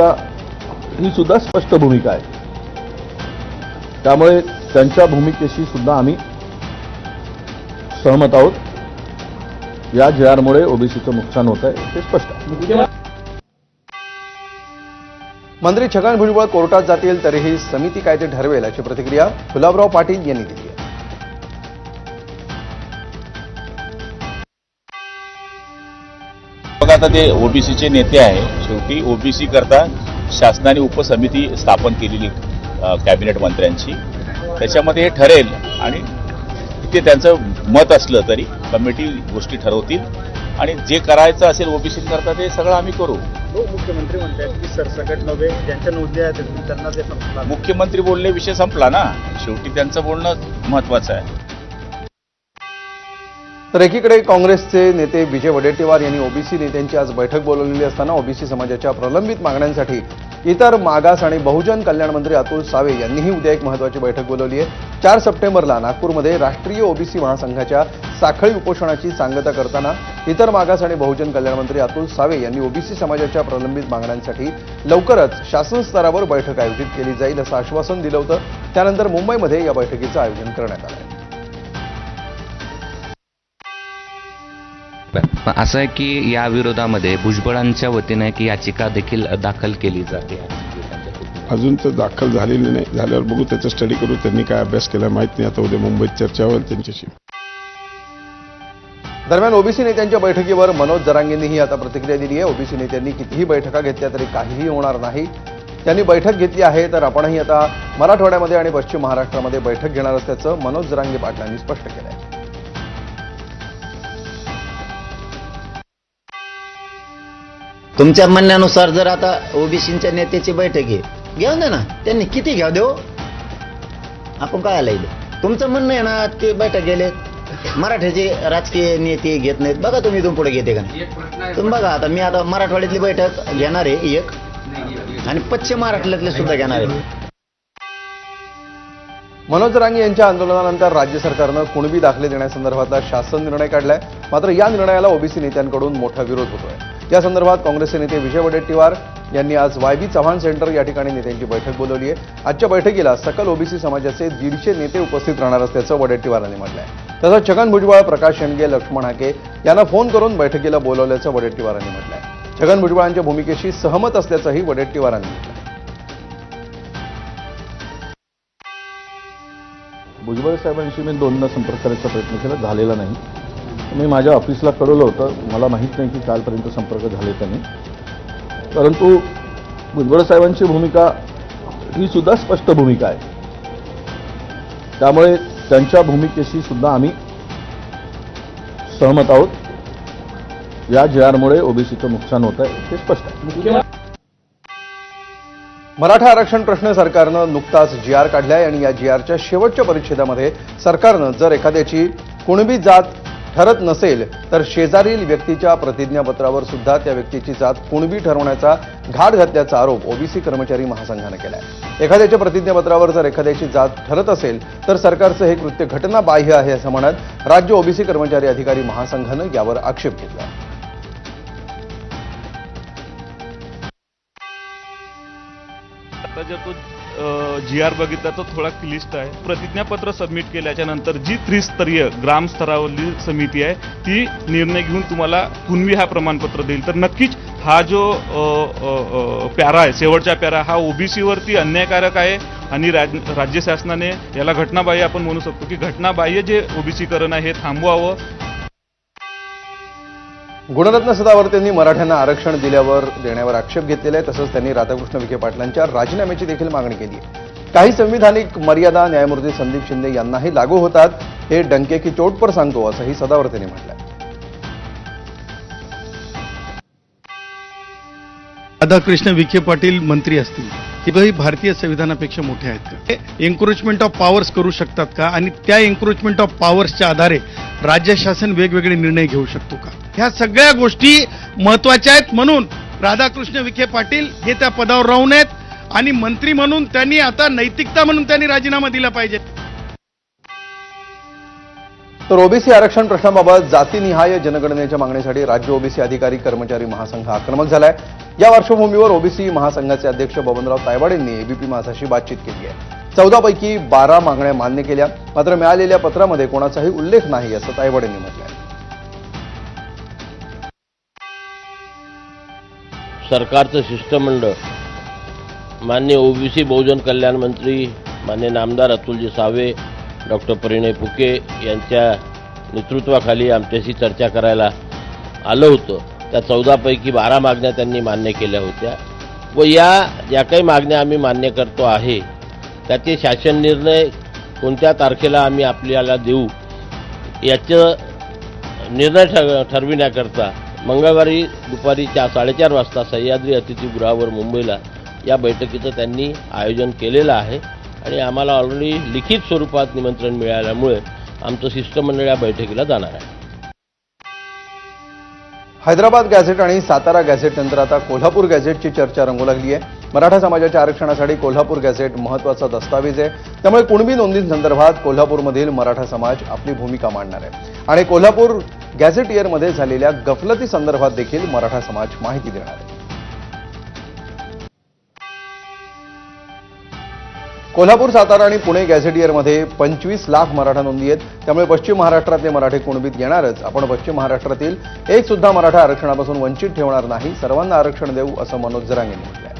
भूमिका ही सुद्धा स्पष्ट भूमिका आहे. त्यामुळे त्यांच्या भूमिकेशी सुद्धा आम्ही सहमत आहोत. या जी आरमुळे ओबीसीचं नुकसान होत आहे ते स्पष्ट आहे. मंत्री छगन भुजबळ कोर्टात जातील तरीही समिती काय ते ठरवेल अशी प्रतिक्रिया गुलाबराव पाटील यांनी दिली आहे. बघा आता ते ओबीसीचे नेते आहे शेवटी ओबीसी करता शासनाने उपसमिती स्थापन केलेली कॅबिनेट मंत्र्यांची. त्याच्यामध्ये हे ठरेल आणि ते त्यांचं मत असलं तरी कमिटी गोष्टी ठरवतील. आणि जे करायचं असेल ओबीसी करता ते सगळं आम्ही करू. तो मुख्यमंत्री म्हणतात की सरसकट नव्हे ज्यांच्या नोंदी आहेत त्यांना ते संपला मुख्यमंत्री बोलणे विषय संपला ना. शेवटी त्यांचं बोलणं महत्वाचं आहे. तर एकीकडे काँग्रेसचे नेते विजय वडेट्टीवार यांनी ओबीसी नेत्यांची आज बैठक बोलवलेली असताना ओबीसी समाजाच्या प्रलंबित मागण्यांसाठी इतर मागास आणि बहुजन कल्याण मंत्री अतुल सावे यांनीही उद्या एक महत्वाची बैठक बोलवली आहे. चार सप्टेंबरला नागपूरमध्ये राष्ट्रीय ओबीसी महासंघाच्या साखळी उपोषणाची सांगता करताना इतर मागास आणि बहुजन कल्याण मंत्री अतुल सावे यांनी ओबीसी समाजाच्या प्रलंबित मागण्यांसाठी लवकरच शासन स्तरावर बैठक आयोजित केली जाईल असं आश्वासन दिलं होतं. त्यानंतर मुंबईमध्ये या बैठकीचं आयोजन करण्यात आलं आहे. असं आहे की या विरोधामध्ये भुजबळांच्या वतीने की याचिका देखील दाखल केली जाते. अजून तर दाखल झालेली नाही. झाल्यावर बघू त्याचा स्टडी करू. त्यांनी काय अभ्यास केला माहीत नाही. आता उद्या मुंबईत चर्चा होईल त्यांच्याशी. दरम्यान ओबीसी नेत्यांच्या बैठकीवर मनोज जरांगेंनीही आता प्रतिक्रिया दिली आहे. ओबीसी नेत्यांनी कितीही बैठका घेतल्या तरी काहीही होणार नाही. त्यांनी बैठक घेतली आहे तर आपणही आता मराठवाड्यामध्ये आणि पश्चिम महाराष्ट्रामध्ये बैठक घेणार असल्याचं मनोज जरांगे पाटलांनी स्पष्ट केलं आहे तुमच्या म्हणण्यानुसार जर आता ओबीसीच्या नेत्याची बैठक आहे घेऊन दे ना. त्यांनी किती घ्या देऊ? आपण काय आला तुमचं म्हणणं आहे ना ते बैठक गेले. मराठ्याचे राजकीय नेते घेत नाहीत. बघा तुम्ही इथून पुढे घेते का? नाही तुम्ही बघा आता मी आता मराठवाड्यातली बैठक घेणार आहे एक. आणि पश्चिम महाराष्ट्रातले सुद्धा घेणार आहे. मनोज रांगे यांच्या आंदोलनानंतर राज्य सरकारनं कुणबी दाखले देण्यासंदर्भातला शासन निर्णय काढलाय. मात्र या निर्णयाला ओबीसी नेत्यांकडून मोठा विरोध होतोय. या संदर्भात काँग्रेसचे नेते विजय वडेट्टीवार यांनी आज वाय बी चव्हाण सेंटर या ठिकाणी नेत्यांची बैठक बोलवली आहे. आजच्या बैठकीला सकल ओबीसी समाजाचे दीडशे नेते उपस्थित राहणार असल्याचं वडेट्टीवारांनी म्हटलंय. तसंच छगन भुजबळ प्रकाश शेंडगे लक्ष्मण हाके यांना फोन करून बैठकीला बोलवल्याचं वडेट्टीवारांनी म्हटलंय. छगन भुजबळांच्या भूमिकेशी सहमत असल्याचंही वडेट्टीवारांनी म्हटलं भुजबळ साहेबांशी मी दोनदा संपर्क करायचा प्रयत्न केला झालेला नाही. मी माझ्या ऑफिसला कळवलं होतं. मला माहीत नाही की कालपर्यंत संपर्क झाले त्यांनी परंतु भुजबळ साहेबांची भूमिका ही सुद्धा स्पष्ट भूमिका आहे. त्यामुळे त्यांच्या भूमिकेशी सुद्धा आम्ही सहमत आहोत. या जी आरमुळे ओबीसीचं नुकसान होत आहे ते स्पष्ट आहे. मराठा आरक्षण प्रश्न सरकारनं नुकताच जी आर काढलाय आणि या जी आरच्या शेवटच्या परिच्छेदामध्ये सरकारनं जर एखाद्याची कुणबी जात ठरत नसेल तर शेजारील व्यक्तीच्या प्रतिज्ञापत्रावर सुद्धा त्या व्यक्तीची जात कुणबी ठरवण्याचा घाट घातल्याचा आरोप ओबीसी कर्मचारी महासंघानं केलाय. एखाद्याच्या प्रतिज्ञापत्रावर जर एखाद्याची जात ठरत असेल तर सरकारचं हे कृत्य घटनाबाह्य आहे असं म्हणत राज्य ओबीसी कर्मचारी अधिकारी महासंघानं यावर आक्षेप घेतला. जर तो जी आर बघितला तो थोडा क्लिष्ट आहे. प्रतिज्ञापत्र सबमिट केल्याच्यानंतर जी त्रिस्तरीय ग्रामस्तरावरील समिती आहे ती निर्णय घेऊन तुम्हाला कुणवी हा प्रमाणपत्र देईल. तर नक्कीच हा जो प्यारा आहे शेवटचा प्यारा हा ओबीसीवरती अन्यायकारक आहे आणि राज राज्य शासनाने याला घटनाबाह्य आपण म्हणू शकतो की घटनाबाह्य जे ओबीसीकरण आहे हे थांबवावं. गुणरत्न सदावर्तेंनी मराठ्यांना आरक्षण दिल्यावर देण्यावर आक्षेप घेतलेला आहे. तसंच त्यांनी राधाकृष्ण विखे पाटलांच्या राजीनाम्याची देखील मागणी केली आहे. काही संविधानिक मर्यादा न्यायमूर्ती संदीप शिंदे यांनाही लागू होतात. हे डंके की चोटपर सांगतो असंही सदावर्त म्हटलं राधाकृष्ण विखे पाटील मंत्री असतील. ते भारतीय संविधानापेक्षा मोठे आहेत. का एन्क्रोचमेंट ऑफ पॉवर्स करू शकतात का? आणि त्या एन्क्रोचमेंट ऑफ पॉवर्सच्या आधारे राज्य शासन वेगवेगळे निर्णय घेऊ शकतो का? ह्या सगळ्या गोष्टी महत्त्वाच्या आहेत म्हणून राधाकृष्ण विखे पाटील हे त्या पदावर राहून आहेत. आणि मंत्री म्हणून त्यांनी आता नैतिकता म्हणून त्यांनी राजीनामा दिला पाहिजे. तर ओबीसी आरक्षण प्रश्नाबाबत जातीनिहाय जनगणनेच्या मागणीसाठी राज्य ओबीसी अधिकारी कर्मचारी महासंघ आक्रमक झालाय. या पार्श्वभूमीवर ओबीसी महासंघाचे अध्यक्ष बबनराव तायवाडेंनी एबीपी माझाशी बातचीत केली आहे. चौदा पैकी बारा मागण्या मान्य केल्या. मात्र मिळालेल्या पत्रामध्ये कोणाचाही उल्लेख नाही असं तायवाडेंनी म्हटलं आहे सरकारचं शिष्टमंडळ मान्य ओबीसी बहुजन कल्याण मंत्री मान्य नामदार अतुलजी सावे डॉक्टर परिणय फुके यांच्या नेतृत्वाखाली आमच्याशी चर्चा करायला आलं होतं. त्या चौदापैकी बारा मागण्या त्यांनी मान्य केल्या होत्या. व या ज्या काही मागण्या आम्ही मान्य करतो आहे. त्याचे शासन निर्णय कोणत्या तारखेला आम्ही आपल्याला देऊ याचं निर्णय ठर ठरविण्याकरता मंगळवारी दुपारी चार साडेचार वाजता सह्याद्री अतिथीगृहावर मुंबईला या बैठकीचं त्यांनी आयोजन केलेलं आहे. आणि आम्हाला ऑलरेडी लिखित स्वरूपात निमंत्रण मिळाल्यामुळे आमचं शिष्टमंडळ या बैठकीला जाणार आहे. हैदराबाद गॅझेट आणि सातारा गॅझेट नंतर आता कोल्हापूर गॅझेटची चर्चा रंगू लागली आहे. मराठा समाजाच्या आरक्षणासाठी कोल्हापूर गॅझेट महत्त्वाचा दस्तावेज आहे. त्यामुळे कुणबी नोंदींसंदर्भात कोल्हापूरमधील मराठा समाज आपली भूमिका मांडणार आहे. आणि कोल्हापूर गॅझेट इयरमध्ये झालेल्या गफलती संदर्भात देखील मराठा समाज माहिती देणार आहे. कोल्हापूर सातारा आणि पुणे गॅझेटियरमध्ये पंचवीस लाख मराठा नोंदी आहेत. त्यामुळे पश्चिम महाराष्ट्रातले मराठे कुणबीत येणारच. आपण पश्चिम महाराष्ट्रातील एक सुद्धा मराठा आरक्षणापासून वंचित ठेवणार नाही. सर्वांना आरक्षण देऊ असं मनोज जरांग यांनी म्हटलं आहे.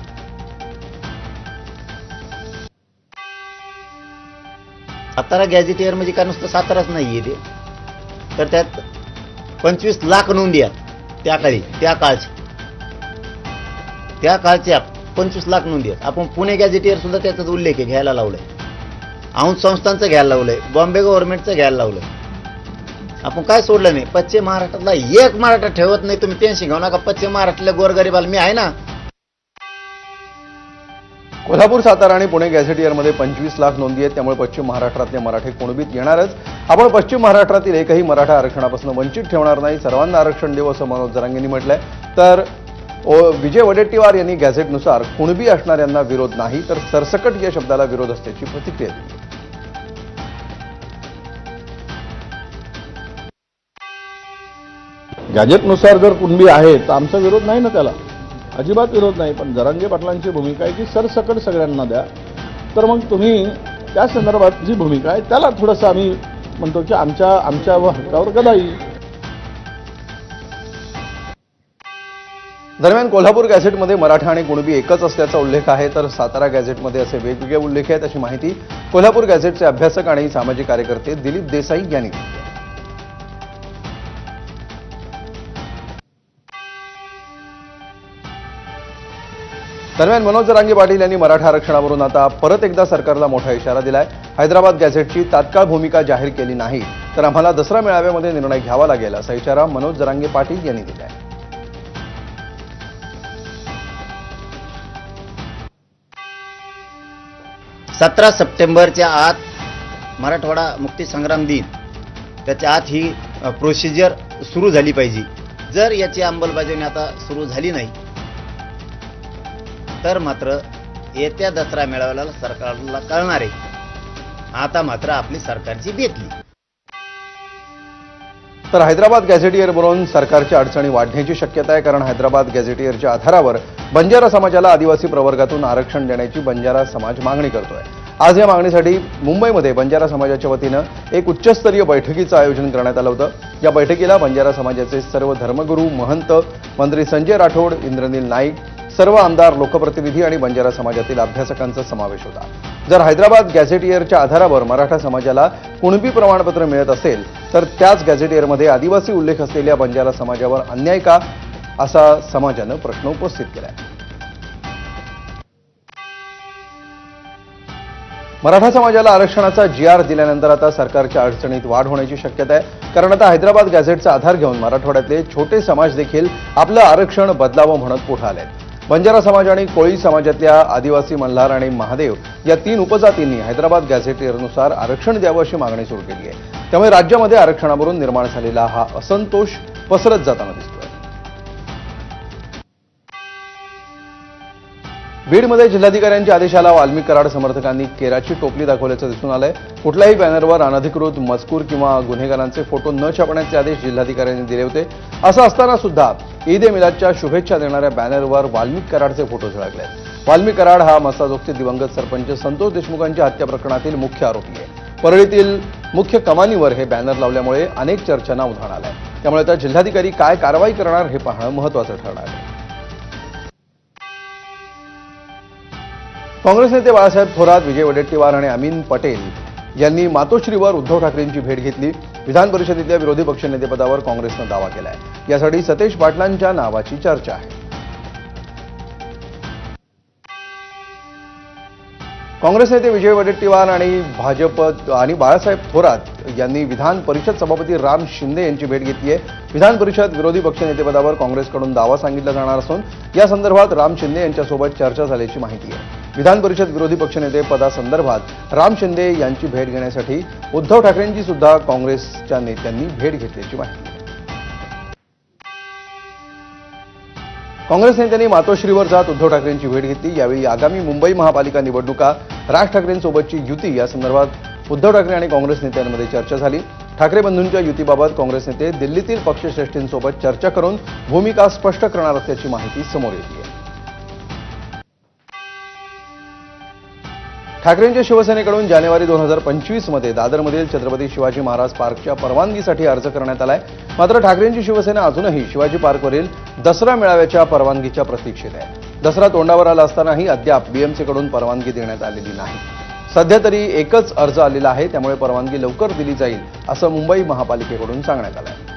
सातारा गॅझेटियर म्हणजे काय? नुसतं साताराच नाहीये ते. तर त्यात पंचवीस लाख नोंदी आहेत. त्या काळी त्या काळच्या त्या काळच्या पंचवीस लाख नोंदी आहेत. आपण पुणे गॅझेटियर सुद्धा त्याचाच उल्लेख आहे घ्यायला लावलाय. औंध संस्थांचं घ्यायला लावलंय बॉम्बे गव्हर्नमेंटचं घ्यायला लावलंय. आपण काय सोडलं नाही? पश्चिम महाराष्ट्रातला एक मराठा ठेवत नाही तुम्ही टेन्शन घेऊ नका. पश्चिम महाराष्ट्रातल्या गोरगरीबाला मी आहे ना? कोल्हापूर सातारा आणि पुणे गॅझेटियरमध्ये पंचवीस लाख नोंदी आहेत. त्यामुळे पश्चिम महाराष्ट्रातले मराठे कुणबीत येणारच आपण पश्चिम महाराष्ट्रातील एकही मराठा आरक्षणापासून वंचित ठेवणार नाही. सर्वांना आरक्षण देऊ असं मनोज जरांगेंनी म्हटलंय. तर विजय वडेट्टीवार यांनी गॅझेटनुसार कुणबी असणाऱ्यांना विरोध नाही तर सरसकट या शब्दाला विरोध असल्याची प्रतिक्रिया दिली. गॅजेटनुसार जर कुणबी आहे तर आमचा विरोध नाही ना त्याला? अजिबात विरोध नाही पण जरांगे पाटलांची भूमिका आहे की सरसकट सगळ्यांना द्या. तर मग तुम्ही त्या संदर्भात जी भूमिका आहे त्याला थोडंसं आम्ही म्हणतो की आमच्या आमच्या व हक्कावर गदा येईल दरम्यान कोल्हापूर गॅझेटमध्ये मराठा आणि कुणबी एकच असल्याचा उल्लेख आहे तर सातारा गॅझेटमध्ये असे वेगवेगळे उल्लेख आहेत अशी माहिती कोल्हापूर गॅझेटचे अभ्यासक आणि सामाजिक कार्यकर्ते दिलीप देसाई यांनी दिली. दरम्यान मनोज जरांगे पाटील यांनी मराठा आरक्षणावरून आता परत एकदा सरकारला मोठा इशारा दिलाय. हैदराबाद गॅझेटची तात्काळ भूमिका जाहीर केली नाही तर आम्हाला दसरा मेळाव्यामध्ये निर्णय घ्यावा लागेल असा इशारा मनोज जरांगे पाटील यांनी दिला आहे सतरा सप्टेंबरच्या आत मराठवाडा मुक्तीसंग्राम दिन. त्याच्या आत ही प्रोसिजर सुरू झाली पाहिजे. जर याची अंमलबजावणी आता सुरू झाली नाही तर मात्र येत्या दसरा मेळाव्याला सरकारला कळणार आहे. आता मात्र आपली सरकारची बेतली तर हैदराबाद गॅझेटियरवरून सरकारच्या अडचणी वाढण्याची शक्यता आहे कारण हैदराबाद गॅझेटियरच्या आधारावर बंजारा समाजाला आदिवासी प्रवर्गातून आरक्षण देण्याची बंजारा समाज मागणी करतोय. आज या मागणीसाठी मुंबईमध्ये बंजारा समाजाच्या वतीनं एक उच्चस्तरीय बैठकीचं आयोजन करण्यात आलं होतं. या बैठकीला बंजारा समाजाचे सर्व धर्मगुरू महंत मंत्री संजय राठोड इंद्रनील नाईक सर्व आमदार लोकप्रतिनिधी आणि बंजारा समाजातील अभ्यासकांचा समावेश होता. जर हैदराबाद गॅझेटियरच्या आधारावर मराठा समाजाला कुणबी प्रमाणपत्र मिळत असेल तर त्याच गॅझेटियरमध्ये आदिवासी उल्लेख असलेल्या बंजारा समाजावर अन्याय का? असा समाजानं प्रश्न उपस्थित केलाय. मराठा समाजाला आरक्षणाचा जी आर दिल्यानंतर आता सरकारच्या अडचणीत वाढ होण्याची शक्यता आहे. कारण आता हैदराबाद गॅझेटचा आधार घेऊन मराठवाड्यातले छोटे समाज देखील आपलं आरक्षण बदलावं म्हणत पुढे आले बंजारा समाज आणि कोळी समाजातल्या आदिवासी मल्हार आणि महादेव या तीन उपजातींनी हैदराबाद गॅझेटनुसार आरक्षण द्यावं अशी मागणी सुरू केली आहे. त्यामुळे राज्यामध्ये आरक्षणावरून निर्माण झालेला हा असंतोष पसरत जाताना दिसतोय. बीडमध्ये जिल्हाधिकाऱ्यांच्या आदेशाला वाल्मिक कराड समर्थकांनी केराची टोपली दाखवल्याचं दिसून आलंय. कुठल्याही बॅनरवर अनधिकृत मजकूर किंवा गुन्हेगारांचे फोटो न छापण्याचे आदेश जिल्हाधिकाऱ्यांनी दिले होते. असं असताना सुद्धा ईद ए मिलादच्या शुभेच्छा देणाऱ्या बॅनरवर वाल्मिक कराडचे फोटो झळकले. वाल्मिक कराड हा मसाजोगचे दिवंगत सरपंच संतोष देशमुखांच्या हत्या प्रकरणातील मुख्य आरोपी आहे. परळीतील मुख्य कमानीवर हे बॅनर लावल्यामुळे अनेक चर्चांना उधाण आलंय. त्यामुळे आता जिल्हाधिकारी काय कारवाई करणार हे पाहणं महत्वाचं ठरणार आहे. काँग्रेस नेते बाळासाहेब थोरात विजय वडेट्टीवार आणि अमीन पटेल यांनी मातोश्रीवर उद्धव ठाकरेंची भेट घेतली. विधान परिषदेतल्या विरोधी पक्षनेतेपदावर काँग्रेसनं दावा केलाय. यासाठी सतेज पाटलांच्या नावाची चर्चा आहे. काँग्रेस नेते विजय वडेट्टीवार आणि भाजप आणि बाळासाहेब थोरात यांनी विधान परिषद सभापती राम शिंदे यांची भेट घेतली आहे विधान परिषद विरोधी पक्षनेतेपदावर काँग्रेसकडून दावा सांगितला जाणार असून या संदर्भात राम शिंदे यांच्यासोबत चर्चा झाल्याची माहिती आहे. विधान परिषद विरोधी पक्षनेते पदासंदर्भात राम शिंदे यांची भेट घेण्यासाठी उद्धव ठाकरेंची सुद्धा काँग्रेसच्या नेत्यांनी भेट घेतल्याची माहिती. काँग्रेस नेत्यांनी मातोश्रीवर जात उद्धव ठाकरेंची भेट घेतली. यावेळी आगामी मुंबई महापालिका निवडणुका राज ठाकरेंसोबतची युती या संदर्भात उद्धव ठाकरे आणि काँग्रेस नेत्यांमध्ये चर्चा झाली. ठाकरे बंधूंच्या युतीबाबत काँग्रेस नेते दिल्लीतील पक्षश्रेष्ठींसोबत चर्चा करून भूमिका स्पष्ट करणार असल्याची माहिती समोर येते आहे. ठाकरेंच्या शिवसेनेकडून जानेवारी दोन हजार पंचवीसमध्ये दादरमधील छत्रपती शिवाजी महाराज पार्कच्या परवानगीसाठी अर्ज करण्यात आलाय. मात्र ठाकरेंची शिवसेना अजूनही शिवाजी पार्कवरील दसरा मेळाव्याच्या परवानगीच्या प्रतीक्षेत आहे. दसरा तोंडावर आला असतानाही अद्याप बीएमसीकडून परवानगी देण्यात आलेली नाही. सध्या तरी एकच अर्ज आलेला आहे त्यामुळे परवानगी लवकर दिली जाईल असं मुंबई महापालिकेकडून सांगण्यात आलं आहे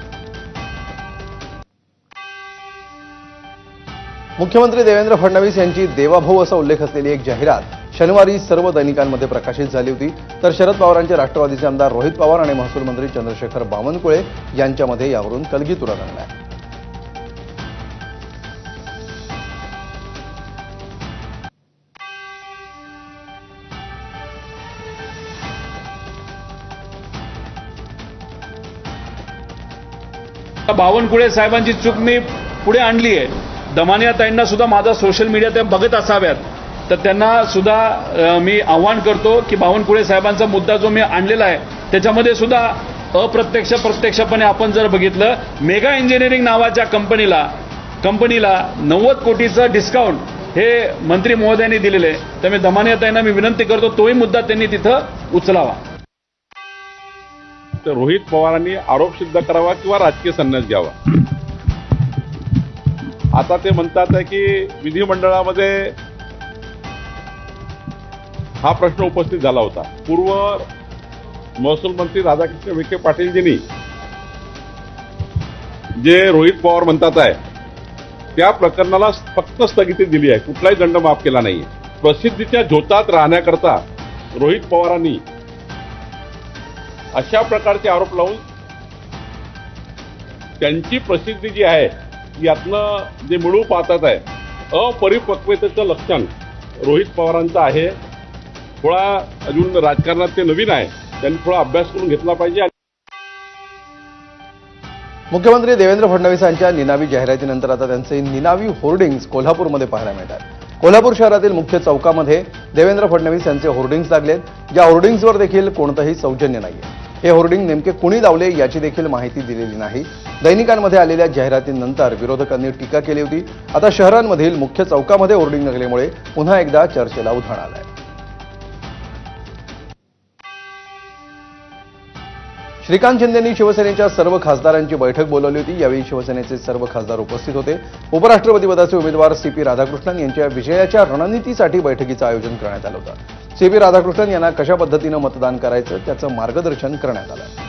मुख्यमंत्री देवेंद्र फडणवीस यांची देवाभाऊ असा उल्लेख असलेली एक जाहिरात शनिवारी सर्व दैनिकांमध्ये प्रकाशित झाली होती. तर शरद पवारांचे राष्ट्रवादीचे आमदार रोहित पवार आणि महसूल मंत्री चंद्रशेखर बावनकुळे यांच्यामध्ये यावरून कलगीतुरा रंगलाय. बावनकुळे साहेबांची चूक मी पुढे आणली आहे. दमानिया ताईंना सुद्धा माझा सोशल मीडिया त्या बघत असाव्यात. तर त्यांना सुद्धा मी आव्हान करतो की बावनकुळे साहेबांचा मुद्दा जो मी आणलेला आहे त्याच्यामध्ये सुद्धा अप्रत्यक्ष प्रत्यक्षपणे आपण जर बघितलं मेगा इंजिनिअरिंग नावाच्या कंपनीला कंपनीला नव्वद कोटीचं डिस्काउंट हे मंत्री महोदयांनी दिलेलं आहे. तर मी दमानिया ताईंना मी विनंती करतो तोही मुद्दा त्यांनी तिथं उचलावा. तर रोहित पवारांनी आरोप सिद्ध करावा किंवा राजकीय संन्यास घ्यावा? आता ते म्हणतात आहे की विधिमंडळामध्ये हा प्रश्न उपस्थित झाला होता. पूर्व महसूल मंत्री राधाकृष्ण विखे पाटीलजींनी जे रोहित पवार म्हणतात आहे त्या प्रकरणाला फक्त स्थगिती दिली आहे. कुठलाही दंड माफ केला नाही प्रसिद्धीच्या झोतात राहण्याकरता रोहित पवारांनी अशा प्रकारचे आरोप लावून त्यांची प्रसिद्धी जी आहे यातनं जे मिळू पाहतात आहे अपरिपक्वतेचं लक्षण रोहित पवारांचं आहे. थोडा अजून राजकारणात ते नवीन आहे. त्यांनी थोडा अभ्यास करून घेतला पाहिजे मुख्यमंत्री देवेंद्र फडणवीसांच्या निनावी जाहिरातीनंतर आता त्यांचे निनावी होर्डिंग्ज कोल्हापूरमध्ये पाहायला मिळतात. कोल्हापूर शहरातील मुख्य चौकामध्ये देवेंद्र फडणवीस यांचे होर्डिंग्ज लागलेत. या होर्डिंग्जवर देखील कोणतंही सौजन्य नाहीये. हे होर्डिंग नेमके कुणी लावले याची देखील माहिती दिलेली नाही. दैनिकांमध्ये आलेल्या जाहिरातीनंतर विरोधकांनी टीका केली होती. आता शहरांमधील मुख्य चौकामध्ये होर्डिंग लागल्यामुळे पुन्हा एकदा चर्चेला उधाण आलंय. श्रीकांत शिंदेंनी शिवसेनेच्या सर्व खासदारांची बैठक बोलावली होती. यावेळी शिवसेनेचे सर्व खासदार उपस्थित होते. उपराष्ट्रपती पदाचे उमेदवार सी पी राधाकृष्णन यांच्या विजयाच्या रणनीतीसाठी बैठकीचं आयोजन करण्यात आलं होतं. सी पी राधाकृष्णन यांना कशा पद्धतीनं मतदान करायचं त्याचं मार्गदर्शन करण्यात आलं.